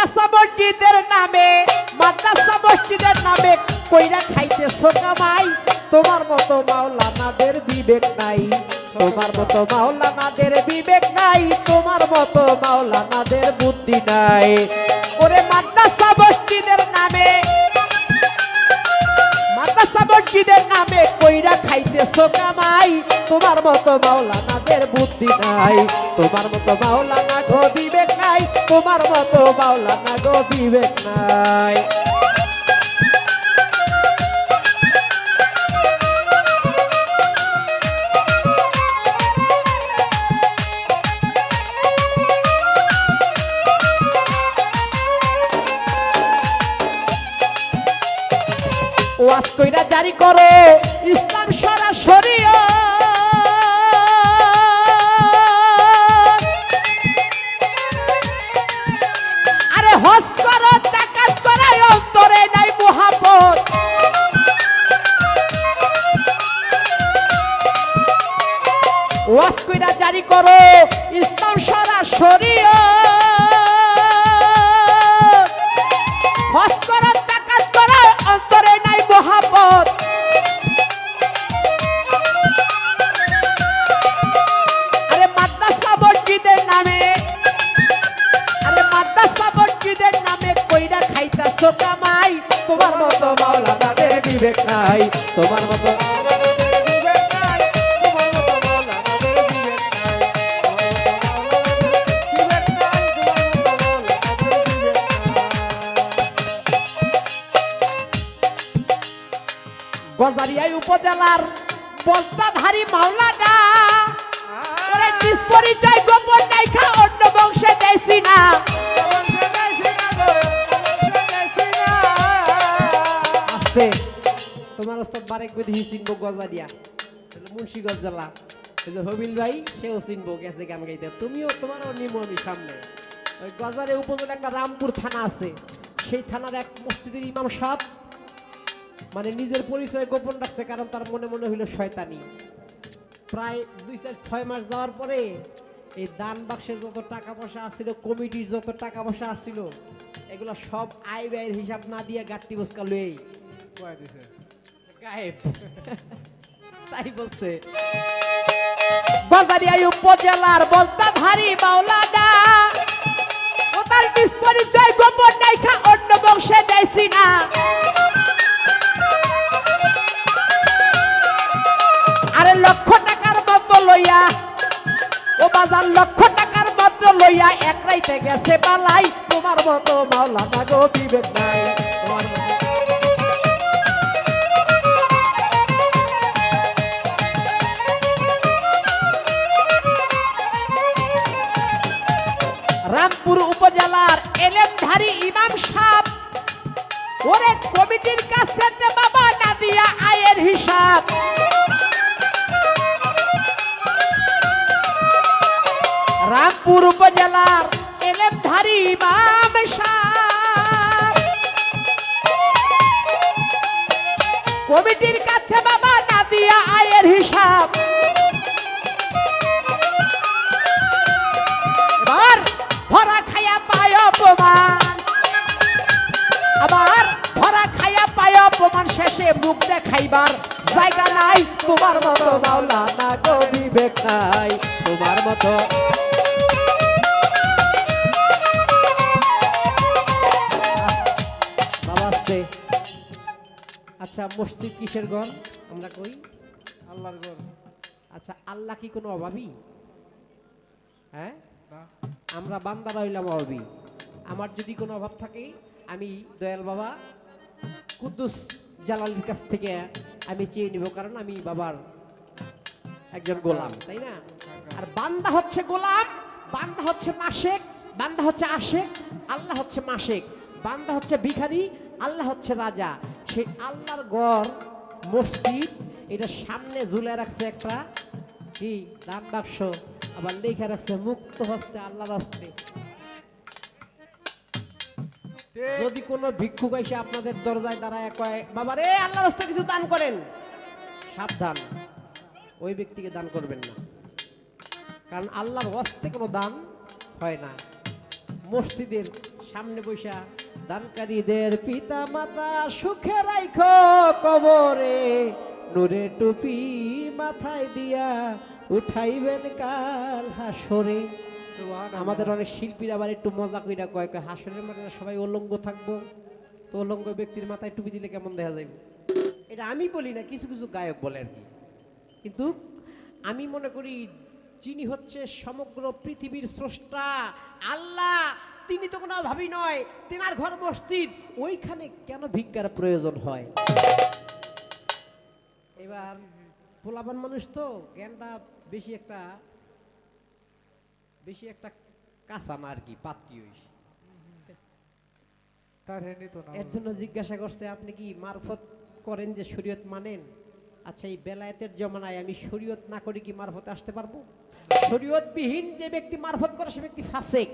মাদ্রাসা মসজিদের নামে, মাদ্রাসা মসজিদের নামে কইরা খাইতে তোমার মতো মাওলানাদের বিবেক নাই, তোমার মতো মাওলানাদের বিবেক নাই, তোমার মতো মাওলানাদের বুদ্ধি নাই। ওরে মাদ্রাসা মসজিদের নামে, মাদ্রাসা মসজিদের নামে কইরা কামাই তোমার মতো মাওলানাদের বুদ্ধি নাই, তোমার মতো মাওলানা গো বিবেক তোমার মতো মাওলানা গো বিবেক নাই। ওয়াজ কইরা জারি করো ইসলাম সরাসরি মতো মাওলানাদের বিবেক নাই। গজারিয়াই উপজেলার বস্তাধারী মাওলানা। পরিচয় গোপন দেখা অন্য বংশে দেয়ছি না। আছে। তোমার ওস্তাদ বারেক বিধি চিনবো গজারিয়া মুন্সিগঞ্জ জেলা। এই হবিল ভাই, সেও চিনবো, গেছে গান গাইতে। তুমিও তোমারও নিমো আমি সামনে। ওই গজারে উপজেলা একটা রামপুর থানা আছে। সেই থানার এক মসজিদের ইমাম সাহেব মানে নিজের পরিচয় গোপন রাখছে, কারণ তার মনে মনে হইল শয়তানি। প্রায় দুই চার ছয় মাস যাওয়ার পরে এই দান বাক্সে যত টাকা পয়সা আসছিল কমিটির যত টাকা পয়সা আসছিল এগুলো সব আয় ব্যয়ের হিসাব না দিয়ে গাট্টি বসকা লই গায়েব। তাই বলছে। গজারিয়া উপজেলার বলতাধারী মাওলানা। ও তার নিজ পরিচয় গোপন নাইখা অন্য বংশে দেয়ছি না আরে লক্ষ টাকার মতো লইয়া, ও বাজার লক্ষ টাকার মাত্র লইয়া, এক রাইতে গেছে পালাই তোমার মতো মাওলানা গো বিবেক নাই। এলেমধারী ইমাম সাহ ওরে কমিটির কাছে বাবা না দিয়া আয়ের হিসাব। রামপুর উপজেলার এলেমধারী ইমাম সাহেব মুখ দেখাইবার জায়গা নাই। তোমার মতো মাওলানা তোমার মতো আচ্ছা মসজিদ কিসের ঘর আমরা কই? আল্লাহর ঘর আচ্ছা আল্লাহ কি কোনো অভাবী? হ্যাঁ? আমরা বান্দারা হইলাম অভাবী। আমার যদি কোনো অভাব থাকে, আমি দয়াল বাবা, কুদ্দুস জালালির কাছ থেকে আমি চেয়ে নিব, কারণ আমি বাবার একজন গোলাম, তাই না? আর বান্দা হচ্ছে গোলাম, বান্দা হচ্ছে মাসেক, বান্দা হচ্ছে আশেক, আল্লাহ হচ্ছে মাসেক। বান্দা হচ্ছে ভিখারি, আল্লাহ হচ্ছে রাজা। সেই আল্লাহর গড় মসজিদ, এটা সামনে ঝুলে রাখছে একটা কি? দান বাক্স আবার লেখা রাখছে, মুক্ত হস্তে আল্লাহর হস্তে। যদি কোনো ভিক্ষুক এসে আপনাদের দরজায় দাঁড়ায় কয়, বাবা রে, আল্লাহর হস্তে কিছু দান করেন। সাবধান, ওই ব্যক্তিকে দান করবেন না। কারণ আল্লাহর হস্তে কোনো দান হয় না। মসজিদের সামনে বৈশা দানকারীদের পিতা মাতা সুখে রাইখো কবরে, নূরে টুপি মাথায় দিয়া উঠাইবেন কাল হাসরে। আমাদের অনেক শিল্পীরা আবার একটু মজা কইরা কয় কয়, হাসরের মানে সবাই উলঙ্গ থাকব। তো উলঙ্গ ব্যক্তির মাথায় টুপি দিলে কেমন দেখা যাবে এটা আমি বলি না, কিছু কিছু গায়ক বলে আর কি। কিন্তু আমি মনে করি যিনি হচ্ছে সমগ্র পৃথিবীর স্রষ্টা, আল্লাহ, তিনি তো কোনো ভাবি নয়, তেনার ঘর মসজিদ, ওইখানে কেন ভিক্ষার প্রয়োজন হয়? এবার পোলাবান মানুষ তো জ্ঞানটা বেশি একটা বেশি একটা কাঁচা না আর কি পাতি হইস এর জন্য জিজ্ঞাসা করছে আপনি কি মারফত করেন যে শরীয়ত মানেন? আচ্ছা এই বেলায়েতের জমানায় আমি শরীয়ত না করে কি মারফত আসতে পারব? শরীয়তবিহীন যে ব্যক্তি মারফত করে সে ব্যক্তি ফাসেক।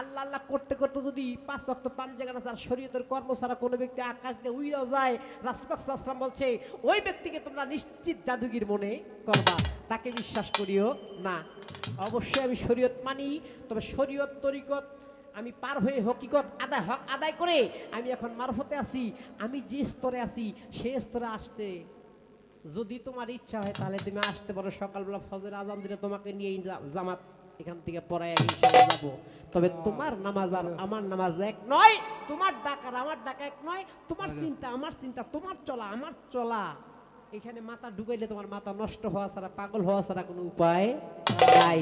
আল্লাহ আল্লাহ করতে করতে যদি পাঁচ রক্ত পাঁচ জায়গা আর শরীয়তের কর্ম ছাড়া কোনো ব্যক্তি আকাশ দিয়ে উইরাও যায় রাসুলাম বলছে, ওই ব্যক্তিকে তোমরা নিশ্চিত জাদুগির মনে করবা। তাকে বিশ্বাস করিও না। অবশ্যই আমি শরীয়ত মানি, তবে শরীয়ত তরিকত আমি পার হয়ে হকিকত আদায়, হক আদায় করে আমি এখন মারফতে আছি, আমি যে স্তরে আছি, সে স্তরে আসতে যদি তোমার ইচ্ছা হয় তাহলে তুমি আসতে পারো। সকালবেলা ফজর আজান দিলে তোমাকে নিয়ে জামাত এখান থেকে ইনশাআল্লাহ যাব। তবে তোমার নামাজ আর আমার নামাজ এক নয় তোমার ডাক আর আমার ডাক এক নয় তোমার চিন্তা আমার চিন্তা তোমার চলা আমার চলা। এখানে মাথা ঢুকাইলে তোমার মাথা নষ্ট হওয়া ছাড়া পাগল হওয়া ছাড়া কোনো উপায় নাই।